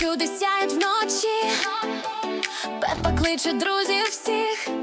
всюди сяють вночі, Пепа кличе друзів всіх.